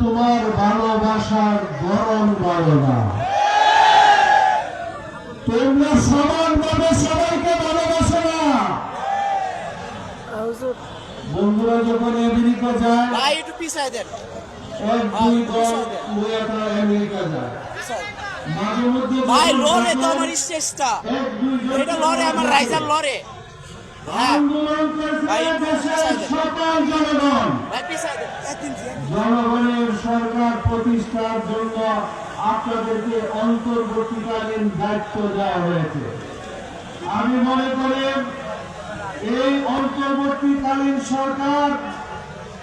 তোমার ভালোবাসার গরম বলো না। তোমরা সমানভাবে সবাইকে ভালোবাসো না। বন্ধুরা যখন আমেরিকা যায় দেন। এক দুই দল আমেরিকা যায়। ভাই লরে তো আমার এক এটা লরে আমার রাইজার লরে হ্যাঁ আন্দোলন। সকল জনগণ। জনগণের সরকার প্রতিষ্ঠার জন্য আপনাদেরকে অন্তর্বর্তীকালীন দায়িত্ব দেওয়া হয়েছে। আমি মনে করি এই অন্তর্বর্তীকালীন সরকার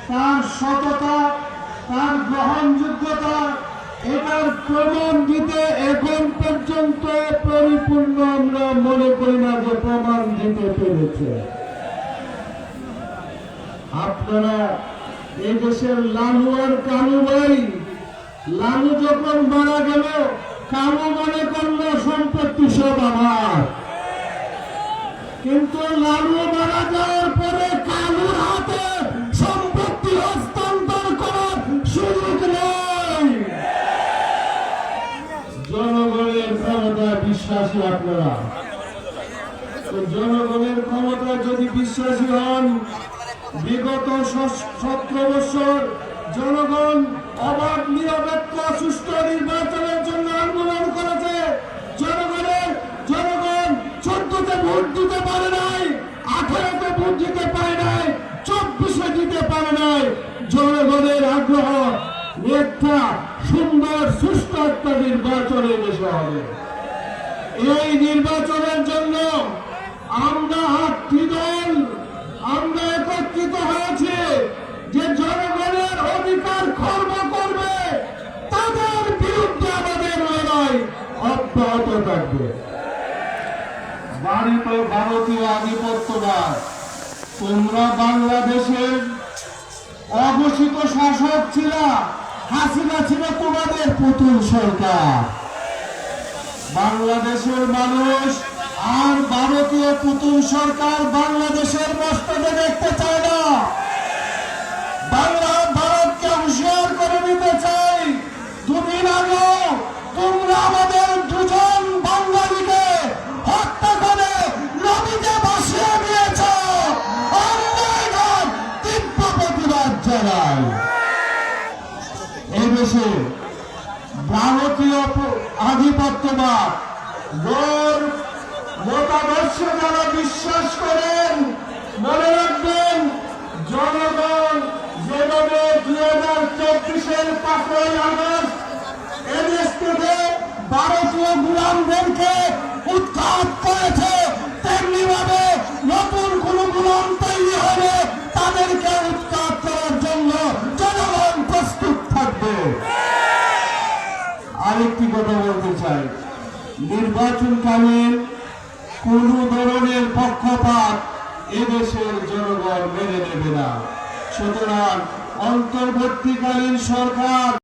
তার সততা তার গ্রহণযোগ্যতা এটার প্রমাণ দিতে এখন পর্যন্ত পরিপূর্ণ আমরা মনে করি না যে প্রমাণ দিতে পেরেছে। আপনারা এই দেশের লালু আর কালু ভাই, লালু যখন মারা গেল, কালু মনে করল, সম্পত্তি সব আমার। কিন্তু লালু মারা যাওয়ার পরে কালুর হাতে জনগণের ক্ষমতা বিশ্বাসী আপনারা। জনগণের ক্ষমতা যদি বিশ্বাসী হন, বিগত সতেরো বছর জনগণ অবাধ, নিরপেক্ষ সুস্থ নির্বাচনের জন্য আন্দোলন করেছে জনগণের জনগণ চোদ্দতে ভোট দিতে পারে নাই আঠারোতে ভোট দিতে পারে নাই চব্বিশে দিতে পারে নাই জনগণের আগ্রহ একটা সুন্দর সুষ্ঠু একটা নির্বাচনের দেশে হবে। এই নির্বাচনের জন্য আমরা আটটি দল, আমরা একত্রিত হয়েছে যে জনগণের অধিকার খর্ব করবে, তাদের বিরুদ্ধে আমাদের লড়াই অব্যাহত থাকবে। ভারতীয় আধিপত্যবাদ, তোমরা বাংলাদেশের অঘোষিত শাসক ছিল। হাসিনা ছিল তোমাদের পুতুল সরকার। বাংলাদেশের মানুষ আর ভারতীয় পুতুল সরকার বাংলাদেশের মস্তকে এদেশে ভারতীয় আধিপত্যবাদ। গোর যারা বিশ্বাস করেন, মনে রাখবেন, জনগণ যেভাবে দুই হাজার চব্বিশের পাঁচই আগস্ট এদেশ থেকে ভারতীয় গুলামদেরকে উৎখাত করেছে আরেকটি কথা বলতে চাই। নির্বাচনকালীন কোন ধরনের পক্ষপাত এদেশের জনগণ মেনে নেবে না। সুতরাং অন্তর্বর্তীকালীন সরকার